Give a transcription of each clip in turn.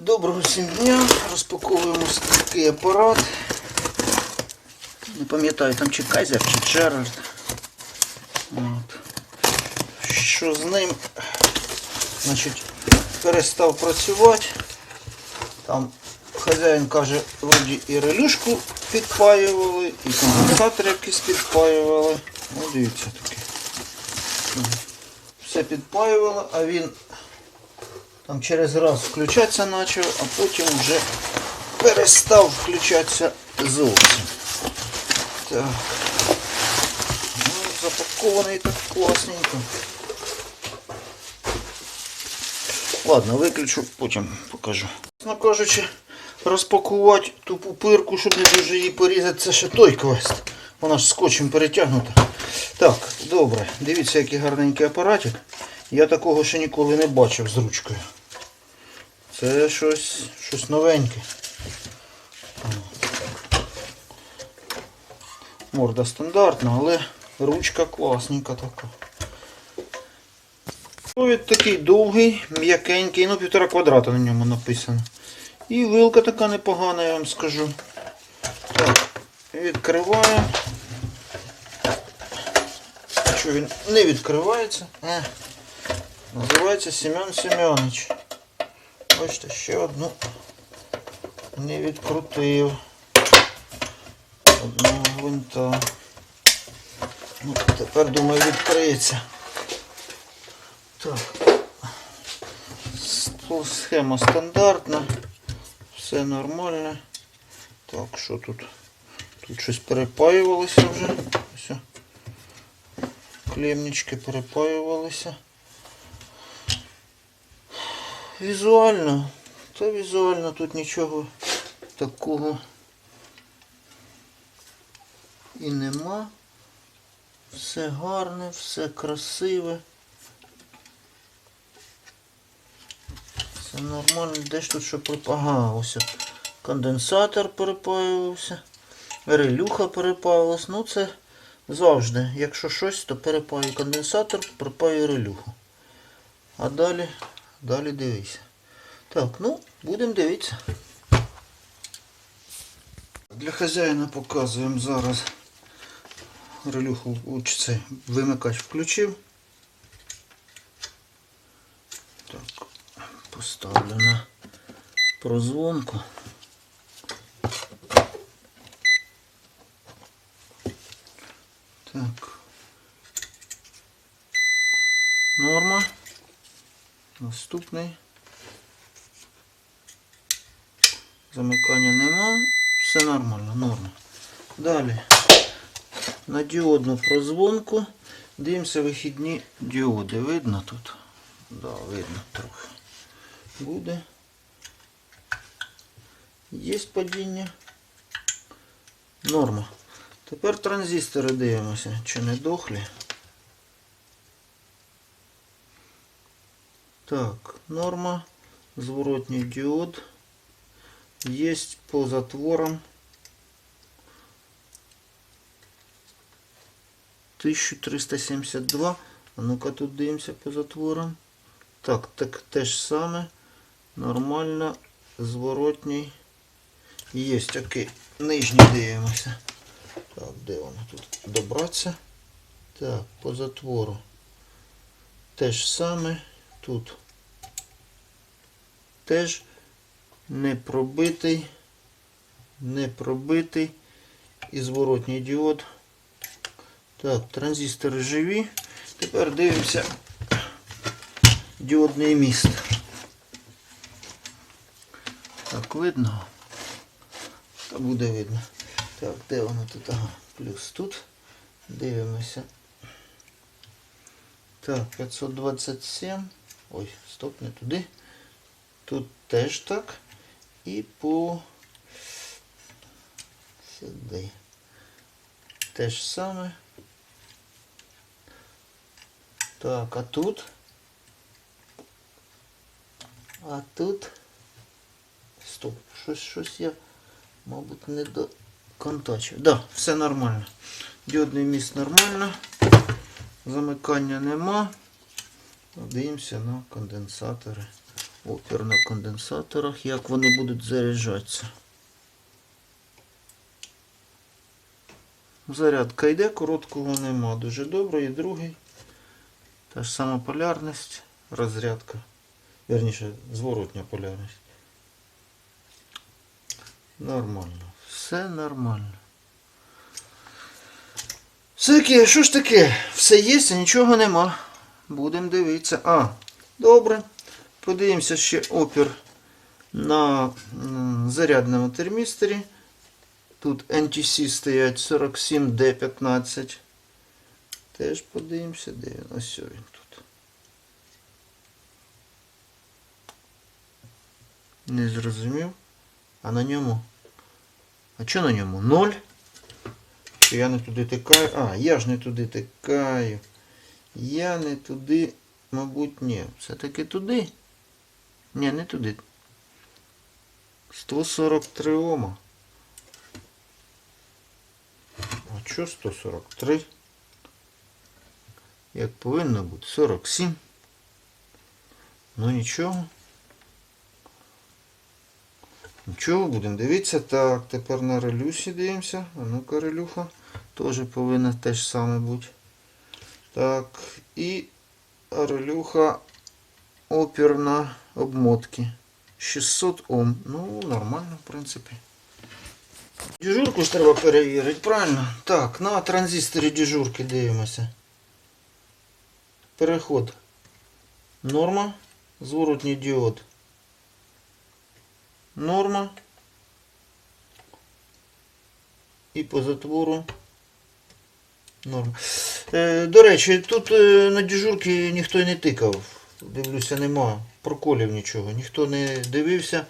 Доброго всім дня. Розпаковуємо такий апарат. Не пам'ятаю, там чи Кайзер, чи Джерард. От. Що з ним? Значить, перестав працювати. Там хазяїн каже, вроді і релюшку підпаювали, і конденсатор якийсь підпаювали. Ну, дивіться таке. Все підпаювали, а він там через раз включатися почав, а потім вже перестав включатися зовсім. Так. Ну, запакований так класненько. Ладно, виключу, потім покажу. Чесно кажучи, розпакувати ту пупирку, щоб не дуже її порізати, це ще той квест. Вона ж скотчем перетягнута. Так, добре. Дивіться, який гарненький апаратик. Я такого ще ніколи не бачив з ручкою. Це щось, щось новеньке. Морда стандартна, але ручка класненька така. Провід такий довгий, м'якенький, ну півтора квадрата на ньому написано. І вилка така непогана, я вам скажу. Так, відкриваємо. Що він не відкривається? Е. Називається Семен Семенович. Бачите, ще одну не відкрутив. Одного гвинта. Ну, тепер, думаю, відкриється. Так. Схема стандартна. Все нормально. Так, що тут? Тут щось перепаювалося вже. Все. Клемнички перепаювалися. Візуально, та візуально тут нічого такого і нема. Все гарне, все красиве. Все нормально. Де ж тут що прип... Ага, ось конденсатор перепаювався. Релюха перепаювалась. Ну це завжди. Якщо щось, то перепаю конденсатор, припаю релюху. А далі Далі дивися. Так, ну, будемо дивитися. Для хазяїна показуємо зараз. Релюху чи це вимикач включив. Так, поставлю на прозвонку. Так. Норма. Наступний. Замикання нема. Все нормально, норма. Далі. На діодну прозвонку. Дивимося вихідні діоди. Видно тут? Да, видно трохи. Буде. Є падіння. Норма. Тепер транзистори дивимося, чи не дохлі. Так, норма, зворотній діод. Є по затворам 1372. А ну-ка тут дивимося по затворам. Так, так те ж саме. Нормально, зворотній. Є такий нижній дивимося. Так, де воно тут? Добратися. Так, по затвору. Те ж саме. Тут теж не пробитий, не пробитий і зворотній діод. Так, транзистори живі. Тепер дивимося діодний міст. Так, видно? Та буде видно. Так, де воно тут? Ага, плюс тут. Дивимося. Так, 527. Ой, стоп, не туди. Тут теж так. І по сюди. Те ж саме. Так, а тут? А тут? Стоп, щось, щось я, мабуть, не доконтачив. Да, все нормально. Діодний міст нормально. Замикання нема. Дивимося на конденсатори. Опір на конденсаторах, як вони будуть заряджатися. Зарядка йде, короткого нема. Дуже добре. І другий. Та ж сама полярність, розрядка. Вірніше, зворотня полярність. Нормально. Все нормально. Все-таки, що ж таке? Все є, а нічого нема. Будемо дивитися. А, добре. Подивимося ще опір на зарядному термістері. Тут NTC стоять 47D15. Теж подивимося, де він. Ось він тут. Не зрозумів. А на ньому? А що на ньому? Ноль? Чи я не туди тикаю? А, я ж не туди тикаю. Я не туди, мабуть, ні. Все-таки туди. Ні, не туди. 143 Ома. А що 143? Як повинно бути? 47. Ну нічого. Нічого, будемо дивитися. Так, тепер на релюсі дивимося. А ну-ка, релюха. Теж повинна те ж саме бути. Так, і релюха опір на обмотки. 600 Ом. Ну, нормально, в принципі. Дежурку ж треба перевірити, правильно? Так, на транзисторі дежурки дивимося. Переход. Норма. Зворотній діод. Норма. І по затвору. Норма. Е, до речі, тут е, на дежурки ніхто не тикав. Дивлюся, нема проколів нічого. Ніхто не дивився.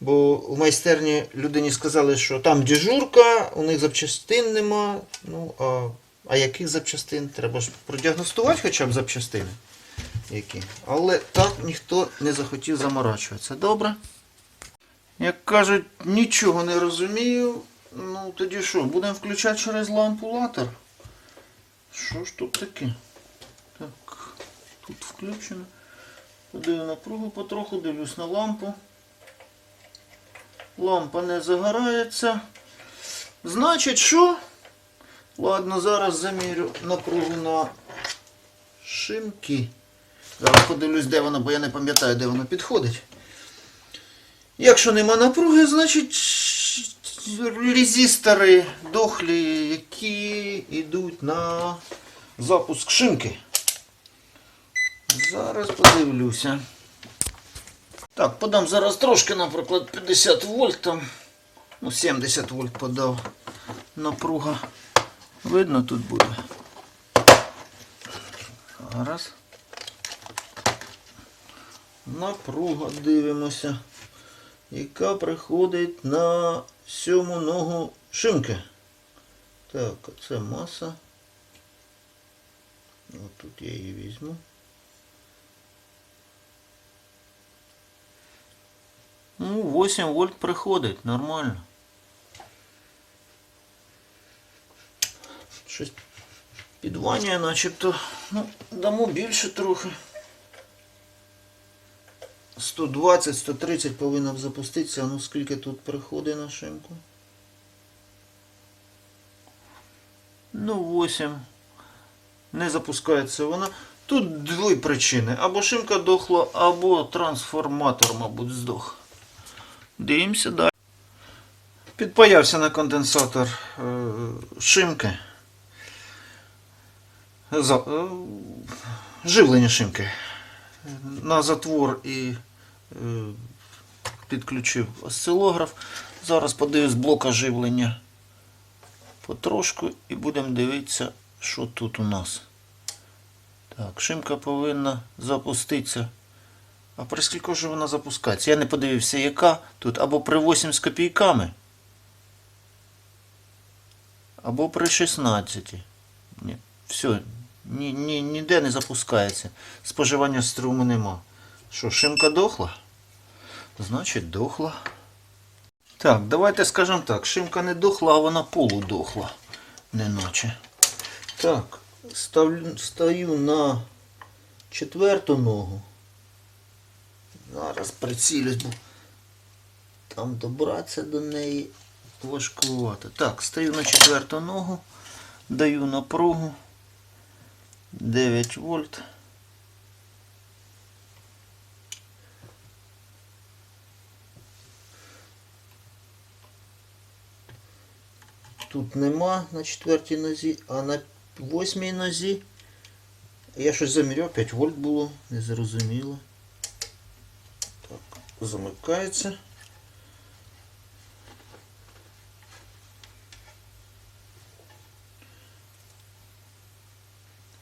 Бо в майстерні людині сказали, що там дежурка, у них запчастин нема. Ну, а, а яких запчастин? Треба ж продіагностувати хоча б запчастини. Які. Але так ніхто не захотів заморачуватися. Добре. Як кажуть, нічого не розумію. Ну, тоді що, будемо включати через лампу латер? Що ж тут таке? Так, тут включено. Подаю напругу потроху, дивлюсь на лампу. Лампа не загорається. Значить, що? Ладно, зараз замірю напругу на шимки. Зараз подивлюсь, де вона, бо я не пам'ятаю, де вона підходить. Якщо нема напруги, значить резистори дохлі, які йдуть на запуск шинки. Зараз подивлюся. Так, подам зараз трошки, наприклад, 50 вольт там. Ну, 70 вольт подав. Напруга. Видно тут буде. Зараз. Напруга дивимося. Яка приходить на сьому ногу шинки. Так, це маса. От тут я її візьму. Ну, 8 вольт приходить, нормально. Щось підванює начебто. Ну, дамо більше трохи. 120-130 повинна б запуститися. Ну скільки тут приходить на шинку? Ну, 8. Не запускається вона. Тут дві причини. Або шимка дохла, або трансформатор, мабуть, здох. Дивимося далі. Підпаявся на конденсатор е, шимки. За, е, живлення шимки. На затвор і підключив осцилограф. Зараз подивлюсь блока живлення потрошку і будемо дивитися, що тут у нас. Так, шимка повинна запуститися. А при скільки ж вона запускається? Я не подивився, яка тут або при 8 з копійками, або при 16. Ні, все, ні, ні, ніде не запускається. Споживання струму нема. Що, шимка дохла? Значить, дохла. Так, давайте скажемо так. Шимка не дохла, а вона полудохла. Неначе. Так, ставлю, стою на четверту ногу. Зараз прицілюсь, бо там добратися до неї важкувато. Так, стою на четверту ногу, даю напругу 9 вольт. Тут нема на четвертій нозі, а на восьмій нозі я щось заміряв, 5 вольт було, не зрозуміло. Так, замикається.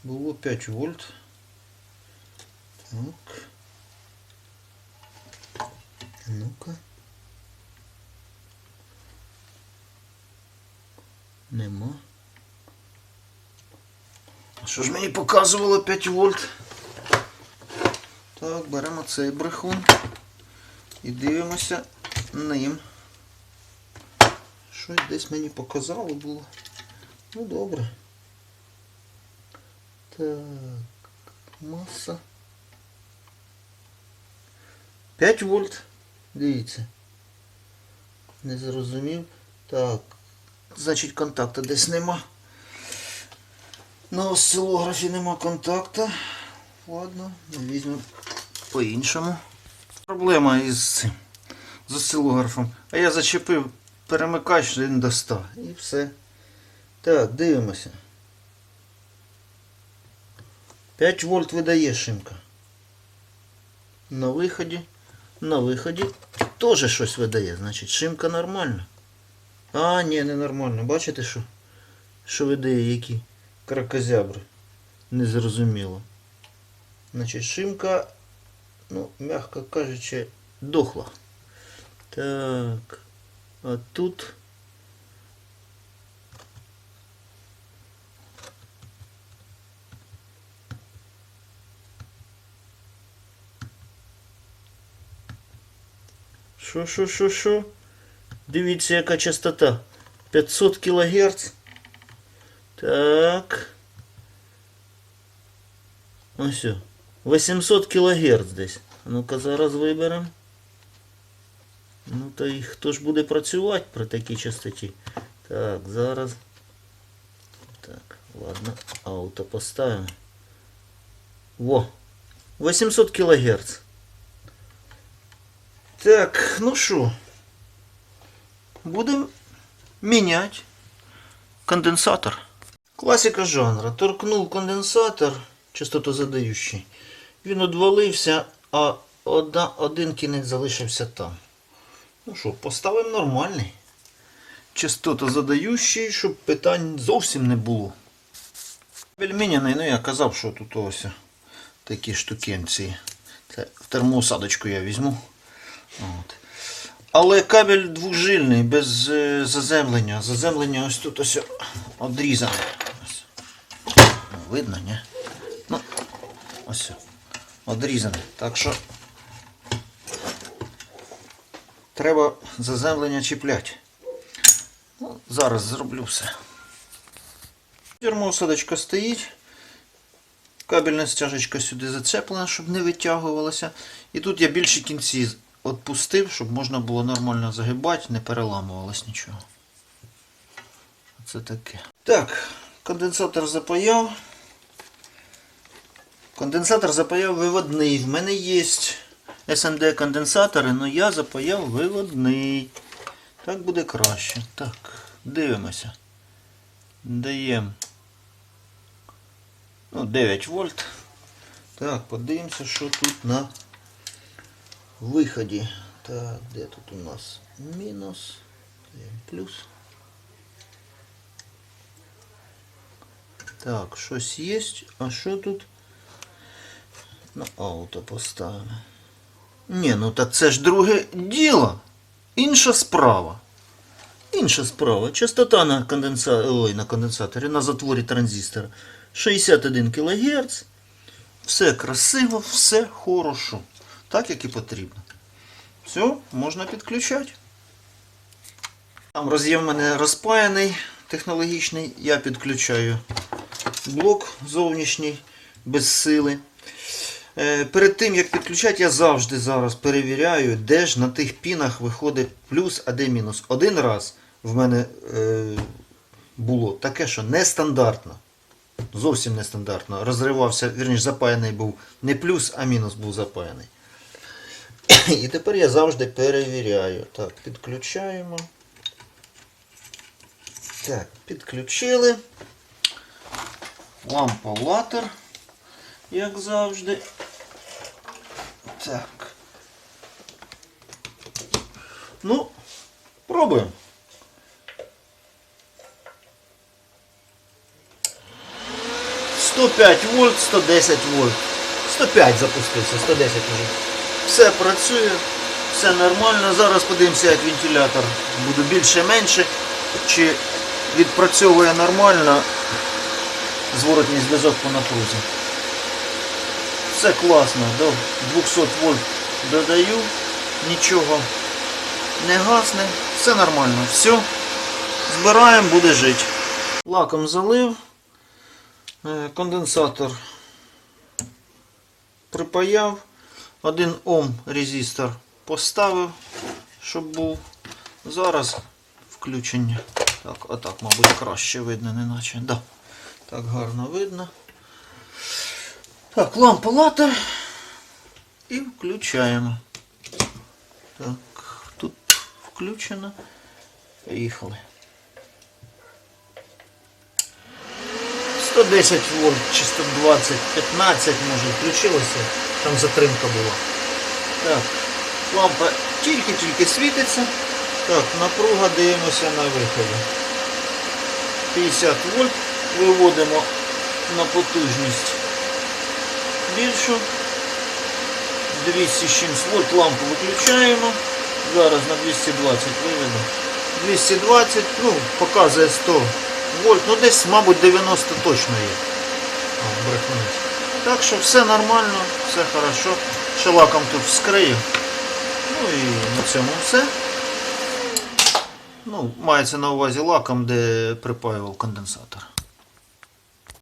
Було 5 вольт. Так. Ну-ка. Нема. Що ж мені показувало 5 вольт? Так, беремо цей брехун і дивимося ним. Щось десь мені показало було. Ну добре. Так, маса. 5 вольт. Дивіться. Не зрозумів. Так. Значить контакту десь нема. На осцилографі нема контакта. Ладно, візьмемо по-іншому. Проблема із цим. З осцилографом. А я зачепив перемикач він до 100. І все. Так, дивимося. 5 вольт видає шимка. На виході. На виході теж щось видає. Значить, шимка нормальна. А, ні, не нормально. Бачите, що? Що видає які? Кракозябри. Незрозуміло. Значить, шимка, ну, м'яко кажучи, дохла. Так. А тут. Що? Дивіться, яка частота. 500 кГц. Так. Ось. о. 800 кГц десь. А Ну-ка зараз виберемо. Ну то і хто ж буде працювати при такій частоті? Так, зараз. Так, ладно, ауто поставимо. Во! 800 кГц. Так, ну що? Будемо міняти конденсатор. Класика жанра. Торкнув конденсатор, частотозадаючий. Він одвалився, а одна, один кінець залишився там. Ну що, поставимо нормальний. Частотозадаючий, щоб питань зовсім не було. Кабель ну я казав, що тут ось такі штукенці. Це в термоусадочку я візьму. От. Але кабель двужильний, без е, заземлення. Заземлення ось тут ось одрізане. Ну, Видно, ні? Ну, ось. Одрізане. Так що треба заземлення чіпляти. Ну, зараз зроблю все. Термоусадочка стоїть. Кабельна стяжечка сюди зацеплена, щоб не витягувалася. І тут я більші кінці відпустив, щоб можна було нормально загибати, не переламувалось нічого. Це таке. Так, конденсатор запаяв. Конденсатор запаяв виводний. В мене є SMD конденсатори, але я запаяв виводний. Так буде краще. Так, дивимося. Даємо ну, 9 вольт. Так, подивимося, що тут на виході. Так, де тут у нас мінус, плюс. Так, щось є. А що тут? На ауто поставимо. Ні, ну та це ж друге діло. Інша справа. Інша справа. Частота на, конденса... Ой, на конденсаторі, на затворі транзистора 61 кГц. Все красиво, все хорошо. Так, як і потрібно. Все, можна підключати. Там роз'єм в мене розпаяний технологічний. Я підключаю блок зовнішній без сили. Е, Перед тим як підключати, я завжди зараз перевіряю, де ж на тих пінах виходить плюс, а де мінус. Один раз в мене е, було таке, що нестандартно. Зовсім нестандартно. Розривався, вірніше, запаяний був не плюс, а мінус був запаяний. І тепер я завжди перевіряю. Так, підключаємо. Так, підключили. Лампа латер, як завжди. Так. Ну, пробуємо. Сто п'ять вольт, 110 вольт. 105 запустився, 110 вже. Все працює, все нормально. Зараз подивимося, як вентилятор буде більше-менше. Чи відпрацьовує нормально зворотній зв'язок по напрузі. Все класно, до 200 вольт додаю, нічого не гасне, все нормально. Все, збираємо, буде жити. Лаком залив, е, конденсатор припаяв, 1 Ом резистор поставив, щоб був. Зараз включення. Так, отак, мабуть, краще видно, не наче. Да. Так гарно видно. Так, лампа латер. І включаємо. Так, тут включено. Поїхали. 110 вольт чи 120, 15 може включилося. Там затримка була. Так, лампа тільки-тільки світиться. Так, напруга дивимося на виході. 50 вольт виводимо на потужність більшу. 200 з чимсь вольт лампу виключаємо. Зараз на 220 виведу. 220, ну, показує 100 вольт, ну десь, мабуть, 90 точно є. А, брехнець. Так що все нормально, все хорошо. Ще лаком тут вскрию. Ну і на цьому все. Ну, мається на увазі лаком, де припаював конденсатор.